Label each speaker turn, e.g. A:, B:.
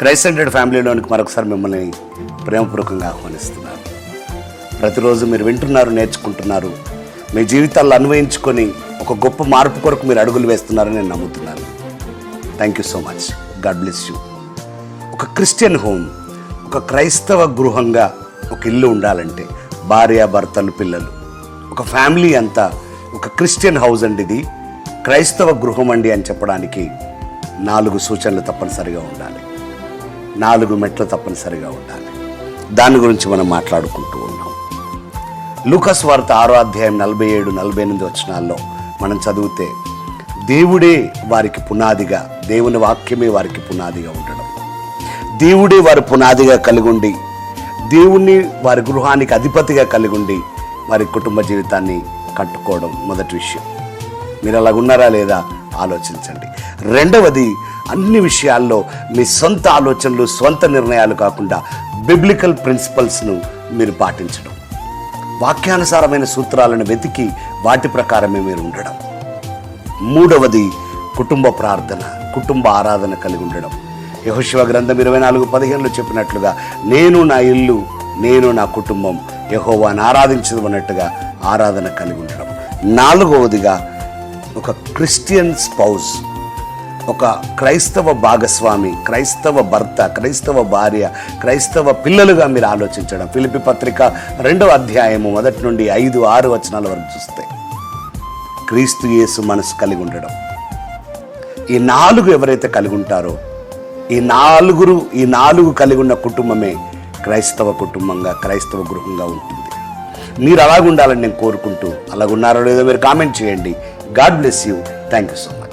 A: క్రైస్టెండెడ్ ఫ్యామిలీలోనికి మరొకసారి మిమ్మల్ని ప్రేమపూర్వకంగా ఆహ్వానిస్తున్నాను ప్రతిరోజు మీరు వింటున్నారు నేర్చుకుంటున్నారు. మీ జీవితాల్లో అన్వయించుకొని ఒక గొప్ప మార్పు కొరకు మీరు అడుగులు వేస్తున్నారని నేను నమ్ముతున్నాను. Thank you so much God bless you ఒక క్రిస్టియన్ హోమ్ ఒక క్రైస్తవ గృహంగా ఒక ఇల్లు ఉండాలంటే భార్య భర్తలు పిల్లలు. ఒక ఫ్యామిలీ అంతా ఒక క్రిస్టియన్ హౌస్ అండి ఇది. క్రైస్తవ గృహం అండి అని చెప్పడానికి నాలుగు సూచనలు తప్పనిసరిగా ఉండాలి. నాలుగు మెట్లు తప్పనిసరిగా ఉండాలి. దాని గురించి మనం మాట్లాడుకుంటూ ఉన్నాం. లూకస్ వార్త ఆరో అధ్యాయం నలభై ఏడు నలభై ఎనిమిది వచనాల్లో మనం చదివితే దేవుడే వారికి పునాదిగా దేవుని వాక్యమే వారికి పునాదిగా ఉండడం. దేవుడే వారి పునాదిగా కలిగి ఉండి దేవుణ్ణి వారి గృహానికి అధిపతిగా కలిగి ఉండి వారి కుటుంబ జీవితాన్ని కట్టుకోవడం మొదటి విషయం. మీరు అలాగున్నారా లేదా? ఆలోచించండి. రెండవది అన్ని విషయాల్లో మీ సొంత ఆలోచనలు సొంత నిర్ణయాలు కాకుండా బిబ్లికల్ ప్రిన్సిపల్స్ను మీరు పాటించడం. వాక్యానుసారమైన సూత్రాలను వెతికి వాటి ప్రకారమే మీరు ఉండడం. మూడవది కుటుంబ ప్రార్థన కుటుంబ ఆరాధన కలిగి ఉండడం. యహోశివ గ్రంథం ఇరవై నాలుగు పదిహేనులో చెప్పినట్లుగా నేను నా ఇల్లు నేను నా కుటుంబం యహోవాను ఆరాధించదు అన్నట్టుగా ఆరాధన కలిగి ఉండడం. నాలుగవదిగా ఒక క్రిస్టియన్ స్పౌస్ ఒక క్రైస్తవ భాగస్వామి క్రైస్తవ భర్త క్రైస్తవ భార్య క్రైస్తవ పిల్లలుగా మీరు ఆలోచించడం. పిలిపి పత్రిక రెండవ అధ్యాయము మొదటి నుండి ఐదు ఆరు వచనాల వరకు చూస్తే క్రీస్తు యేసు మనసు కలిగి ఉండడం. ఈ నాలుగు ఎవరైతే కలిగి ఉంటారో ఈ నాలుగురు ఈ నాలుగు కలిగి ఉన్న కుటుంబమే క్రైస్తవ కుటుంబంగా క్రైస్తవ గృహంగా ఉంటుంది. మీరు అలాగుండాలని నేను కోరుకుంటూ అలాగున్నారో లేదో మీరు కామెంట్ చేయండి. God bless you. Thank you so much